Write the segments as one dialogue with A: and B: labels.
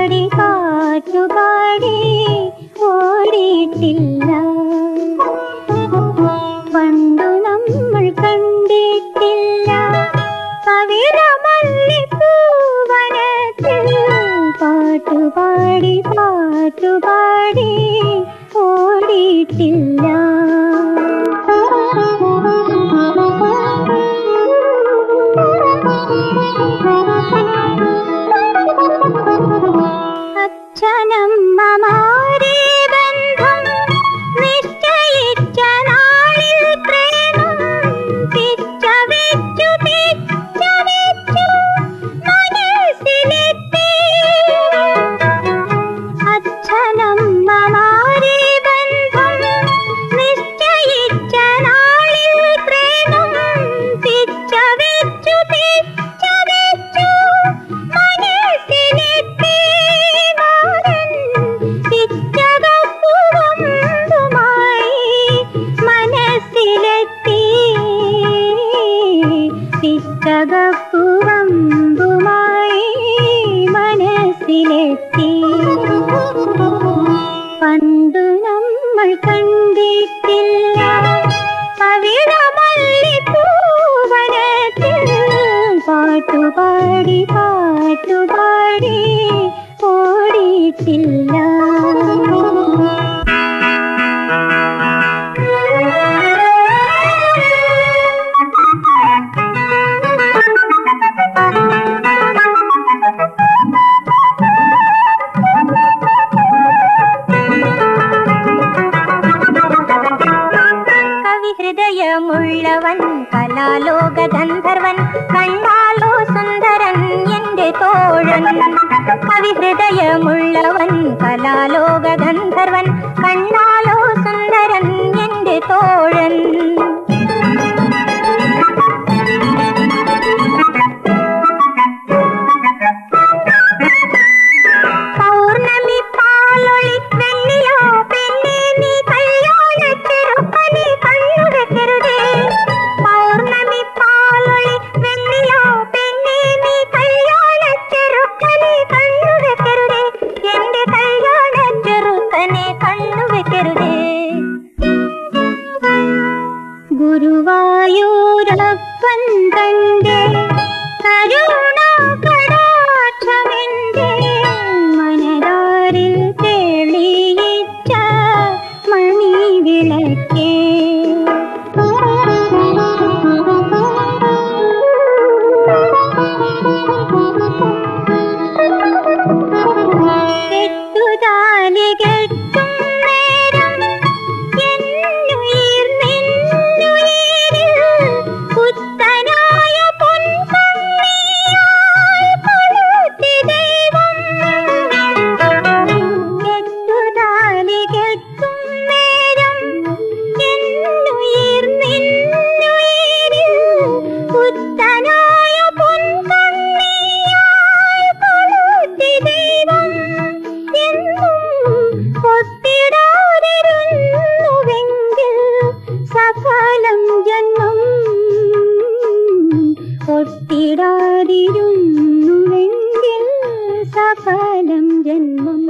A: പാട്ടുപാടി പാട്ടുപാടി ഓടിയിട്ടില്ല. പണ്ടു നമ്മൾ കണ്ടിട്ടില്ല. കവിത മല്ലിപ്പൂവനത്തിൽ പാട്ടുപാടി പാട്ടുപാടി ഓടിയിട്ടില്ല. പിച്ചകപ്പുവമ്പുമായി മനസ്സിലെത്തി. പണ്ടു നമ്മൾ കണ്ടിട്ടില്ല. പവിഴ മല്ലിപ്പൂവനത്തിൽ പാട്ടുപാടി പാട്ടുപാടി ഓടിയിട്ടില്ല. കവിഹൃദയമുള്ളവൻ കലാലോക ഗന്ധർവൻ കണ്ണാലോ സുന്ദരൻ എന്റെ തോഴൻ. കവിഹൃദയമുള്ളവൻ കലാലോക ഗന്ധർവൻ കണ്ണാലോ സുന്ദരൻ എന്റെ തോഴൻ ഗുരുവായൂരപ്പൻ തന്റെ സഫലം ജന്മം.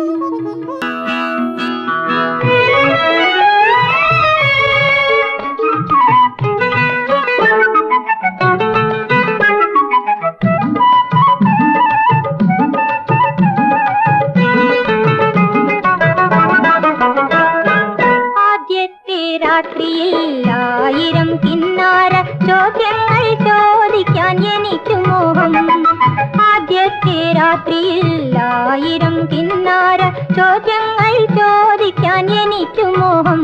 A: രാത്രിയിൽ ആയിരം കിന്നാര ചോദ്യങ്ങൾ ചോദിക്കാൻ എനിക്ക് മോഹം. ആദ്യത്തെ രാത്രിയിൽ ആയിരം കിന്നാര ചോദ്യങ്ങൾ ചോദിക്കാൻ എനിക്കു മോഹം.